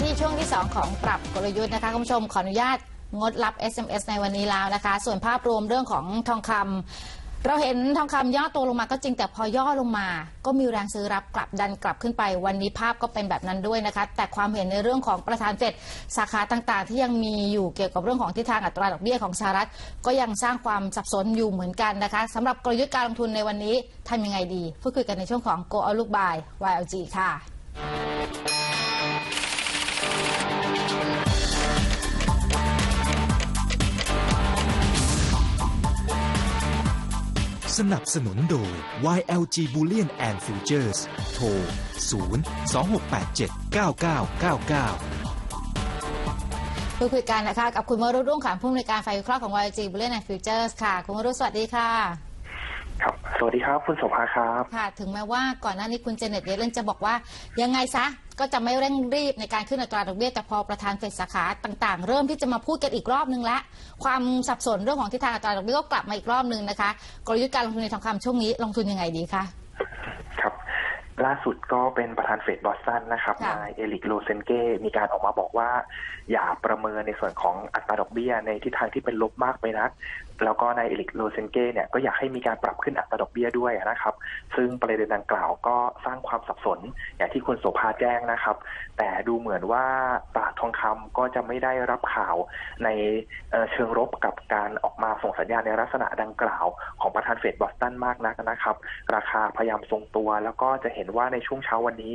ที่ช่วงที่ 2 ของปรับกลยุทธ์นะคะคุณผู้ชมขออนุญาตงดรับ SMS ในวันนี้แล้วนะคะ ส่วนภาพรวมเรื่องของทองคำเราเห็นทองคำย่อตัวลงมาก็จริงแต่พอย่อลงมา ก็มีแรงซื้อรับกลับดันกลับขึ้นไป วันนี้ภาพก็เป็นแบบนั้นด้วยนะคะ แต่ความเห็นในเรื่องของประธานเฟดสาขาต่างๆ ที่ยังมีอยู่เกี่ยวกับเรื่องของทิศทางอัตราดอกเบี้ยของสหรัฐ ก็ยังสร้างความสับสนอยู่เหมือนกันนะคะสำหรับกลยุทธ์การลงทุนในวันนี้ทำยังไงดีพูดคุยกันในช่วงของ Go Out Look by YLG ค่ะ สนับสนุนโดย YLG Bullion and Futures โทร 0 2687 9999พูดคุยกันนะคะกับคุณวรุรุ่งขานผู้อำนวยการฝ่ายวิเคราะห์ของ YG Bullion and Futures ค่ะ คุณวรุสวัสดีค่ะ สวัสดีครับ คุณสมภาครับค่ะ ถึงแม้ว่าก่อนหน้านี้คุณเจเน็ตเยเลนจะบอกว่ายังไงซะก็จะไม่เร่งรีบในการขึ้นอัตราดอกเบี้ยแต่พอประธานเฟดสาขาต่างๆ เริ่มที่จะมาพูดกันอีกรอบนึงละความสับสนเรื่องของทิศทางอัตราดอกเบี้ยก็กลับมาอีกรอบนึงนะคะ กลยุทธ์การลงทุนในทองคำช่วงนี้ลงทุนยังไงดีคะ ล่าสุดก็เป็นประธานเฟดบอสตันนะครับค่ะนายเอลิกโลเซนเกมีการออกมาบอกว่า อย่าประเมินในส่วนของอัตราดอกเบี้ยในทิศทางที่เป็นลบมากไปนัก แล้วก็นายเอลิกโลเซนเกเนี่ยก็อยากให้มีการปรับขึ้นอัตราดอกเบี้ยด้วยนะครับ ซึ่งประเด็นดังกล่าวก็สร้างความสับสนอย่างที่คุณโสภาแจ้งนะครับ แต่ดูเหมือนว่าตลาดทองคำก็จะไม่ได้รับข่าวในเอ่อเชิงรบกับการออกมาส่งสัญญาณในลักษณะดังกล่าว ของประธานเฟดบอสตันมากนักนะครับ ราคาพยายามทรงตัวแล้วก็จะเห็นว่าในช่วงเช้าวันนี้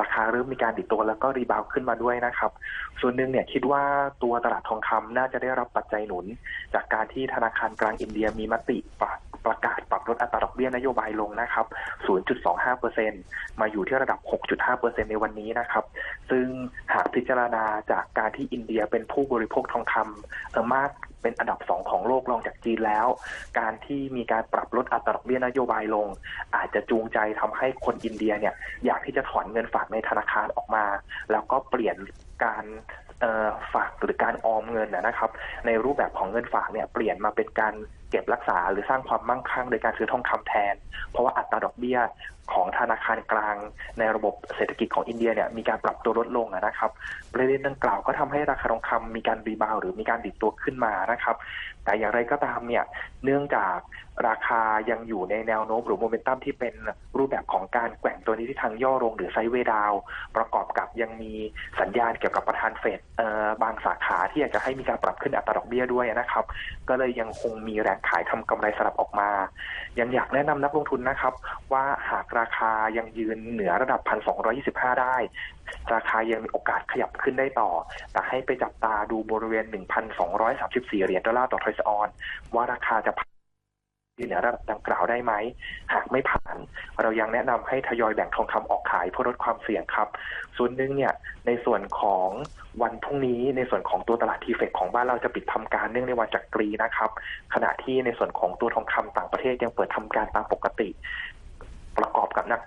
ราคาเริ่มมีการดิดตัวแล้วก็รีบาวขึ้นมาด้วยนะครับ ส่วนหนึ่งเนี่ยคิดว่าตัวตลาดทองคำน่าจะได้รับปัจจัยหนุน จากการที่ธนาคารกลางอินเดียมีมติประประกาศ เบี้ยนโยบายลงนะครับ 0.25%มาอยู่ที่ระดับ 6.5%ในวันนี้นะครับ ซึ่งหากพิจารณาจากการที่อินเดียเป็นผู้บริโภคทองคำมากเป็นอันดับสองของโลกรองจากจีนแล้ว การที่มีการปรับลดอัตราดอกเบี้ยนโยบายลง อาจจะจูงใจทำให้คนอินเดียเนี่ยอยากที่จะถอนเงินฝากในธนาคารออกมา แล้วก็เปลี่ยนการฝากหรือการออมเงินนะครับ ในรูปแบบของเงินฝากเนี่ยเปลี่ยนมาเป็นการ เก็บรักษาหรือสร้างความมั่งคั่งโดยการซื้อทองคำแทน เพราะว่าอัตราดอกเบี้ยของธนาคารกลางในระบบเศรษฐกิจของอินเดียเนี่ยมีการปรับตัวลดลงนะครับประเด็นดังกล่าวก็ทำให้ราคาทองคำมีการรีบาวหรือมีการดิดตัวขึ้นมานะครับ แต่อย่างไรก็ตามเนี่ยเนื่องจากราคายังอยู่ในแนวโน้มหรือโมเมนตัมที่เป็นรูปแบบของการแกว่งตัวนี้ที่ทางย่อลงหรือไซเวดาว ประกอบกับยังมีสัญญาณเกี่ยวกับประธานเฟดเอ่อบางสาขาที่อยากจะให้มีการปรับขึ้นอัตราดอกเบี้ยด้วยนะครับ ก็เลยยังคงมีแรงขายทำกำไรสลับออกมา ยังอยากแนะนำนักลงทุนนะครับ ว่าหากราคายังยืนเหนือระดับ 1,225 ได้ ราคายังมีโอกาสขยับขึ้นได้ต่อ แต่ให้ไปจับตาดูบริเวณ 1,234 เหรียญดอลลาร์ต่อทอยส์ออน ว่าราคาจะ เหนือระดับดังกล่าวได้ไหม หากไม่ผ่าน เรายังแนะนำให้ทยอยแบ่งทองคำออกขายเพื่อลดความเสี่ยงครับ ส่วนหนึ่งเนี่ยในส่วนของวันพรุ่งนี้ในส่วนของตัวตลาดทีเฟกของบ้านเราจะปิดทำการเนื่องในวันจักรีนะครับ ขณะที่ในส่วนของตัวทองคำต่างประเทศยังเปิดทำการตามปกติ ประกอบกับนัก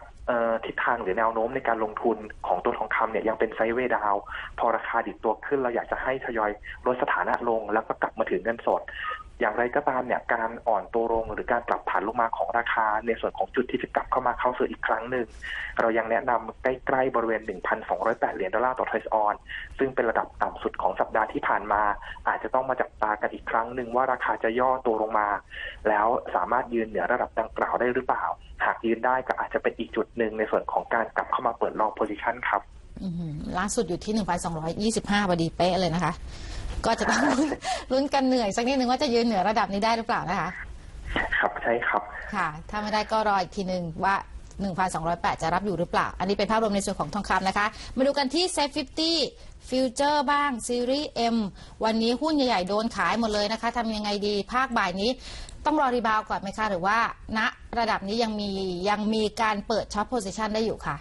ทิศทางหรือแนวโน้มในการลงทุนของตัวทองคำเนี่ยยังเป็นไซด์เวดาว พอราคาดิดตัวขึ้นเราอยากจะให้ทยอยลดสถานะลงแล้วก็กลับมาถึงเงินสด อย่างไรก็ตามเนี่ยการอ่อนตัวลงหรือการปรับฐานลงมาของราคา ในส่วนของจุดที่จะกลับเข้ามาเข้าซื้ออีกครั้งหนึ่ง เรายังแนะนำใกล้ๆบริเวณ 1,208 เหรียญดอลลาร์ต่อทอยส์ออน ซึ่งเป็นระดับต่ำสุดของสัปดาห์ที่ผ่านมา อาจจะต้องมาจับตากันอีกครั้งหนึ่งว่าราคาจะย่อตัวลงมา แล้วสามารถยืนเหนือระดับดังกล่าวได้หรือเปล่า หากยืนได้ก็อาจจะเป็นอีกจุดหนึ่งในส่วนของการกลับเข้ามาเปิดลองโพซิชันครับอื้อหือล่าสุดอยู่ที่1,225พอดีเป๊ะเลยนะคะ ก็จะต้องลุ้นลุ้นกันเหนื่อยสักนิดนึงว่าจะยืนเหนือระดับนี้ได้หรือเปล่านะคะ ครับใช่ครับ ค่ะ ถ้าไม่ได้ก็รออีกทีหนึ่งว่า1,208 จะรับอยู่หรือเปล่า อันนี้เป็นภาพรวมในส่วนของทองคำนะคะ มาดูกันที่ Safe 50 Future บ้างซีรีส์ M วันนี้หุ้นใหญ่ ๆ โดนขายหมดเลยนะคะทำยังไงดี ภาคบ่ายนี้ ต้องรอรีบาวก่อนไหมคะ หรือว่าณระดับนี้ยังมียังมีการเปิดช็อปโพซิชันได้อยู่ค่ะ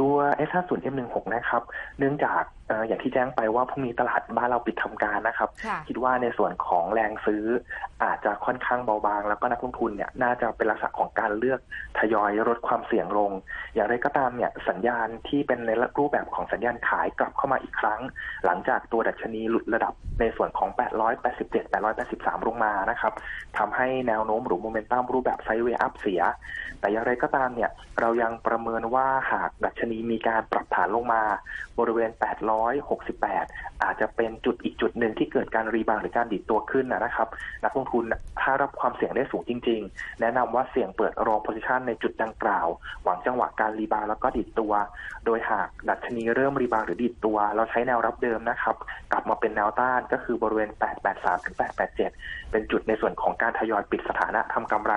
ตัว S50 M16 นะครับ เนื่องจากเอ่ออย่างที่แจ้งไปว่าพรุ่งนี้ตลาดบ้านเราปิดทำการนะครับค่ะคิดว่าในส่วนของแรงซื้ออาจจะค่อนข้างเบาบาง แล้วก็นักลงทุนเนี่ยน่าจะเป็นลักษณะของการเลือกทยอยลดความเสี่ยงลง อย่างไรก็ตามเนี่ยสัญญาณที่เป็นในรูปแบบของสัญญาณขายกลับเข้ามาอีกครั้ง หลังจากตัวดัชนีหลุดระดับในส่วนของ 887 883 ลงมานะครับทำให้แนวโน้มหรือโมเมนตัมรูปแบบไซด์เวย์อัพเสีย แต่อย่างไรก็ตามเนี่ยเรายังประเมินว่าหากดัชนีมีการปรับานลงมาบริเวณ 868 อาจจะเป็นจุดอีกจุดหนึ่งที่เกิดการรีบาวด์หรือการดิดตัวขึ้นนะครับ นักลงทุนถ้ารับความเสี่ยงได้สูงจริง ๆ แนะนำว่าเสี่ยงเปิดรองโพซิชันในจุดดังกล่าว หวังจังหวะการรีบาวด์แล้วก็ดิดตัว โดยหากดัชนีเริ่มรีบาวด์หรือดิดตัว เราใช้แนวรับเดิมนะครับ กลับมาเป็นแนวต้านก็คือบริเวณ 883ถึง887 เป็นจุดในส่วนของการทยอยปิดสถานะทำกำไร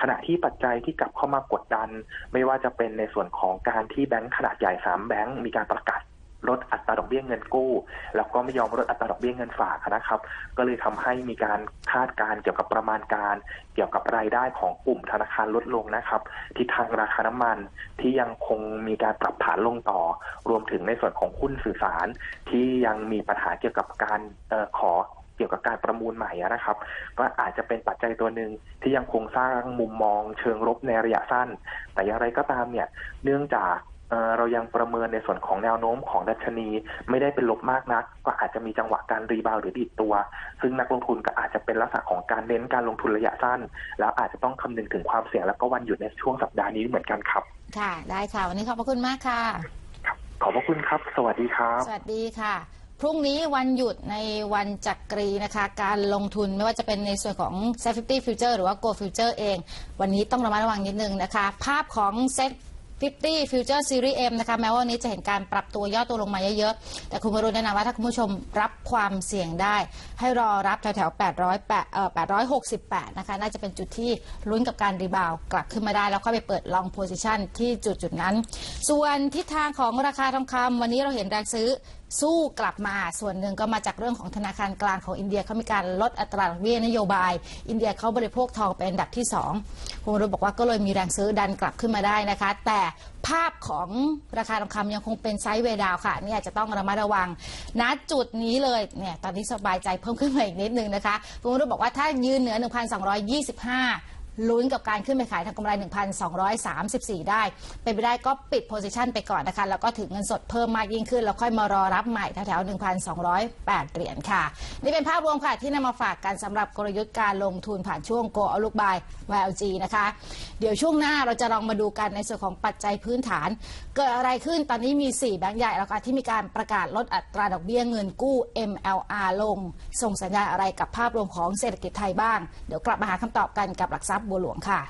ขณะที่ปัจจัยที่กลับเข้ามากดดัน ไม่ว่าจะเป็นในส่วนของการที่แบงก์ขนาดใหญ่สามแบงก์มีการประกาศลดอัตราดอกเบี้ยเงินกู้ แล้วก็ไม่ยอมลดอัตราดอกเบี้ยเงินฝากนะครับ ก็เลยทำให้มีการคาดการเกี่ยวกับประมาณการ เกี่ยวกับรายได้ของกลุ่มธนาคารลดลงนะครับทิศทางราคาน้ำมันที่ยังคงมีการปรับฐานลงต่อ รวมถึงในส่วนของหุ้นสื่อสาร ที่ยังมีปัญหาเกี่ยวกับการออขอเกี่ยวกับการประมูลใหม่นะครับ ก็อาจจะเป็นปัจจัยตัวหนึ่งที่ยังคงสร้างมุมมองเชิงลบในระยะสั้น แต่อย่างไรก็ตามเนี่ยเนื่องจาก เอ่อเรายังประเมินในส่วนของแนวโน้มของดัชนีไม่ได้เป็นลบมากนัก ก็อาจจะมีจังหวะการรีบาวด์หรือดีดตัว ซึ่งนักลงทุนก็อาจจะเป็นลักษณะของการเน้นการลงทุนระยะสั้น แล้วอาจจะต้องคำนึงถึงความเสี่ยงแล้วก็วันหยุดในช่วงสัปดาห์นี้เหมือนกันครับ ค่ะ ได้ค่ะ วันนี้ขอบพระคุณมากค่ะ ขอบพระคุณครับ สวัสดีครับ สวัสดีค่ะพรุ่งนี้วันหยุดในวันจักรีนะคะ การลงทุนไม่ว่าจะเป็นในส่วนของ s e t 50 Future หรือว่า Go Future เอง วันนี้ต้องระมัดระวังนิดนึงนะคะ ภาพของ Set 50 Future Series M นะคะแม้ว่าวันนี้จะเห็นการปรับตัวย่อตัวลงมาเยอะๆ แต่คุณวรุณแนะนำว่าถ้าคุณผู้ชมรับความเสี่ยงได้ ให้รอรับแถวๆ800เอ่อ868 นะคะ น่าจะเป็นจุดที่ลุ้นกับการรีบาวกลับขึ้นมาได้แล้วค่อยไปเปิด long position ที่จุดจุดๆนั้น ส่วนทิศทางของราคาทองคำวันนี้เราเห็นแรงซื้อ สู้กลับมาส่วนหนึ่งก็มาจากเรื่องของธนาคารกลางของอินเดียเขามีการลดอัตราดอกเบี้ยนโยบาย อินเดียเขาบริโภคทองเป็นอันดับที่2คุณรุณบอกว่าก็เลยมีแรงซื้อดันกลับขึ้นมาได้นะคะ แต่ภาพของราคาทองคำยังคงเป็นไซด์เวดาวค่ะเนี่ยจะต้องระมัดระวังณจุดนี้เลยเนี่ยตอนนี้สบายใจเพิ่มขึ้นมาอีกนิดนึงนะคะคุณรุณบอกว่าถ้ายืนเหนือ 1,225 ลุ้นกับการขึ้นไปขายทางกำไร 1,234 ได้ เป็นไปได้ก็ปิดโพซิชันไปก่อนนะคะ แล้วก็ถือเงินสดเพิ่มมากยิ่งขึ้น แล้วค่อยมารอรับใหม่แถวๆ 1,208 เหรียญค่ะ นี่เป็นภาพรวมค่ะ ที่นำมาฝากกันสำหรับกลยุทธ์การลงทุนผ่านช่วง Go Outlook by YLG นะคะ เดี๋ยวช่วงหน้าเราจะลองมาดูกันในส่วนของปัจจัยพื้นฐาน เกิดอะไรขึ้นตอนนี้มี 4 แบงก์ใหญ่แล้วค่ะที่มีการประกาศลดอัตราดอกเบี้ยเงินกู้ MLR ลง ส่งสัญญาณอะไรกับภาพรวมของเศรษฐกิจไทยบ้าง เดี๋ยวกลับมาหาคำตอบกันกับหลักทรัพย์บัวหลวงค่ะ